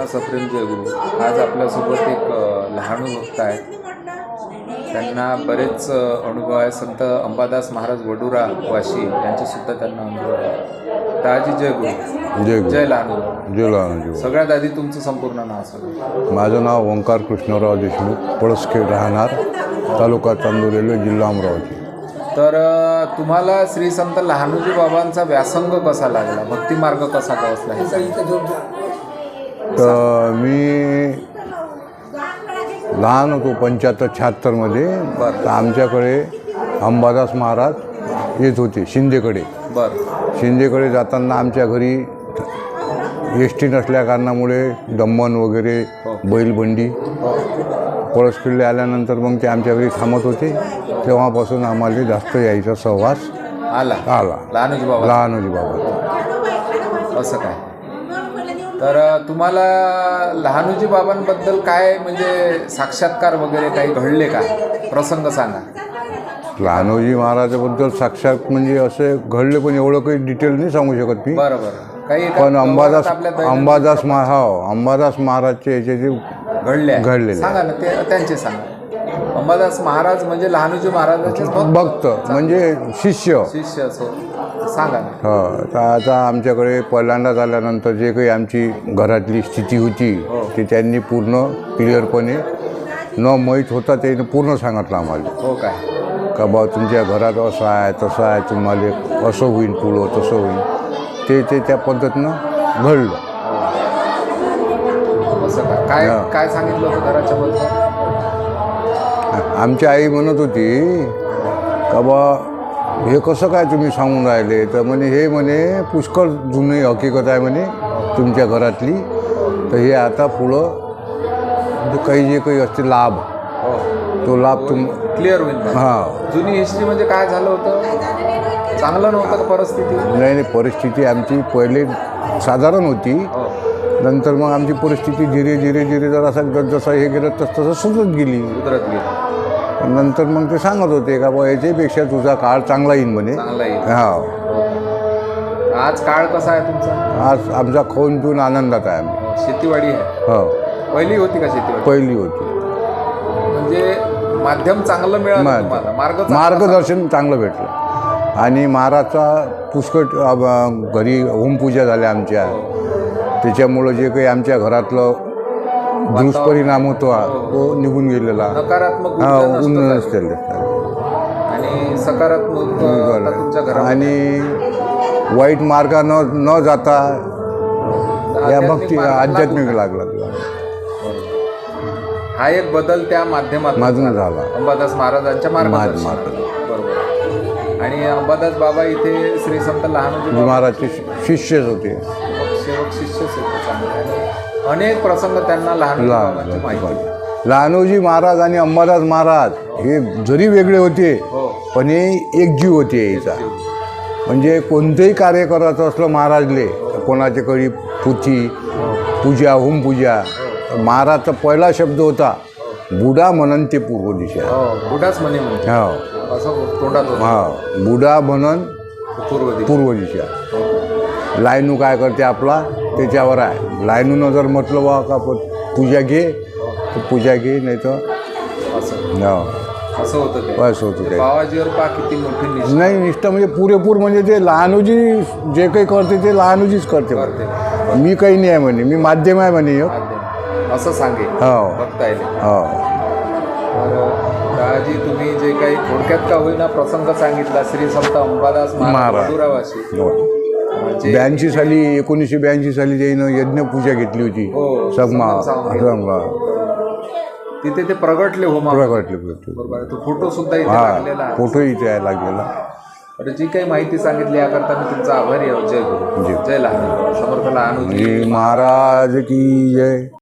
असताना सप्रेम जयगुरु आज आपल्यासोबत एक लहानू भक्त आहेत. त्यांना बरेच अनुभव आहे संत अंबादास महाराज वडुरा वाशी यांचेसुद्धा त्यांना अनुभव आहे ताजी जयगुरु जय जय लहानू जय लहानजी सगळ्यात आधी तुमचं संपूर्ण नाव सांगा. माझं नाव ओंकार कृष्णराव देशमुख. पळसखेड राहणार. तालुका चांदोरेलो जिल्हा अमरावती. तर तुम्हाला श्री संत लहानूजी बाबांचा व्यासंग कसा लागला? भक्ती मार्ग कसा गवसला हे सांगा. तर मी लहान होतो पंच्याहत्तर शहात्तरमध्ये बरं. तर आमच्याकडे अंबादास महाराज येत होते शिंदेकडे. बरं. शिंदेकडे जाताना आमच्या घरी एस टी नसल्या कारणामुळे दमन वगैरे बैलबंडी हो. पळसखिल्ले आल्यानंतर मग ते आमच्या घरी थांबत होते. तेव्हापासून आम्हाला जास्त यायचा सहवास आला. आला. लहानूजी बाबा. लहान होती बाबा. असं काय? तर तुम्हाला लहानूजी बाबांबद्दल काय म्हणजे साक्षात्कार वगैरे काही घडले का? प्रसंग सांगा. लहानोजी महाराजाबद्दल साक्षात म्हणजे असे घडले पण एवढं काही डिटेल नाही सांगू शकत मी. बरं बरं काही एका पण अंबादास आपल्या दैनंदिन अंबादास मा हो अंबादास महाराजचे याचे जे घडले आहे. घडलेले आहे. सांगा ना ते त्यांचे सांगा. अंबादास महाराज म्हणजे लहानूजी महाराजांचे भक्त? म्हणजे शिष्य. शिष्य असो. सांगा ना. हो तर आता आमच्याकडे पहिल्यांदा झाल्यानंतर जे काही आमची घरातली स्थिती होती ते त्यांनी पूर्ण क्लिअरपणे न माहीत होता ते पूर्ण सांगितलं आम्हाला. हो काय? का बा तुमच्या घरात असं आहे तसं आहे तुम्हाला असं होईल पुढं तसं होईल. ते ते त्या पद्धतीनं घडलं. असं का? काय हा. काय सांगितलं होतं घराच्या बद्दल आमची आई म्हणत होती का बा हे कसं काय तुम्ही सांगून राहिले? तर म्हणे हे म्हणे पुष्कळ जुनी हकीकत आहे म्हणे तुमच्या घरातली. तर हे आता पुढं काही जे काही असते लाभ हो. तो लाभ तुम क्लिअर होईल? हां. जुनी हिस्ट्री म्हणजे काय झालं होतं? चांगलं नव्हतं का परिस्थिती? नाही नाही परिस्थिती आमची पहिले साधारण होती. हो. नंतर मग आमची परिस्थिती धीरे धीरे धीरे जरासा जसं हे गेलं तस तसं सुधरत गेली. उतरत गेली. नंतर मग ते सांगत होते का बा याच्यापेक्षा तुझा काळ चांगला येईल म्हणे. चांगला येईल हा. आज काळ कसा आहे तुमचा? आज आमचा खाऊन पिऊन आनंदात आहे आम्ही. शेतीवाडी आहे. हो. पहिली होती का शेतीवाडी? पहिली होती. म्हणजे माध्यम चांगलं मिळालं तुम्हाला? मार्ग चांगला मार्गदर्शन चांगलं भेटलं. आणि महाराजचा पुष्कळ अ, घरी होमपूजा झाल्या आमच्या. त्याच्यामुळं जे काही आमच्या घरातलं दुष्परिणाम होता तो निघून गेलेला. नकारात्मक हा नष्ट उन्नत झाली. असतील आणि सकारात्मक आणि वाईट मार्ग न न जाता या भक्ती आध्यात्मिक लागू लागला हा एक बदल त्या माध्यमातून माधून झाला. अंबादास महाराजांच्या मार्गदर्शन. बरोबर. आणि अंबादास बाबा इथे श्री संत लहानोजी बाबा महाराजचे शिष्यच होते. सेवक शिष्यच होते. अनेक प्रसंग त्यांना लहान बाबांची माहिती लहान लहानोजी महाराज आणि अंबादास महाराज हे जरी वेगळे होते हो. पण हे एक जीव होते याचा. म्हणजे कोणतंही कार्य करायचं असलं महाराजले कोणाच्या कडे पुची पूजा होमपूजा महाराजचा पहिला शब्द होता बुडा म्हणन ते पूर्व दिशा. हो बुडाच म्हणे हो. असं. हा बुडा म्हणन पूर्व दिशा. लायनू काय करते आपला? त्याच्यावर आहे. लायनूनं जर म्हटलं बा का प- पूजा घे तर पूजा घे नाही तर असं. हो. असं होतं ते. बस होतं ते. बाबाजीवर पा किती मोठी निष्ठा. नाही निष्ठा म्हणजे पुरेपूर म्हणजे ते लहानोजी जे काही करते ते लहानोजीच करते करते. मी काही नाही आहे म्हणे. मी माध्यम आहे म्हणे. माध्यम. असं सांगे हो. बघता येईल. हो. तर दादाजी तुम्ही जे काही थोडक्यात का होईना प्रसंग सांगितला श्री संत अंबादास महाराज महाराज. हो. ब्याऐंशी साली एकोणीसशे ब्याऐंशी साली त्यानं यज्ञ पूजा घेतली होती. हो, सगमा संगम तिथे ते प्रगटले होमा प्रगटले प्रगटले. बरोबर आहे. तो फोटो सुद्धा इथे हा आहे. फोटो इथे आहे लागलेला. तर जी काही माहिती सांगितली याकरता मी तुमचा आभारी आहे. जय गुरु. जय. जय लहान समर्थ लहान महाराज की जय.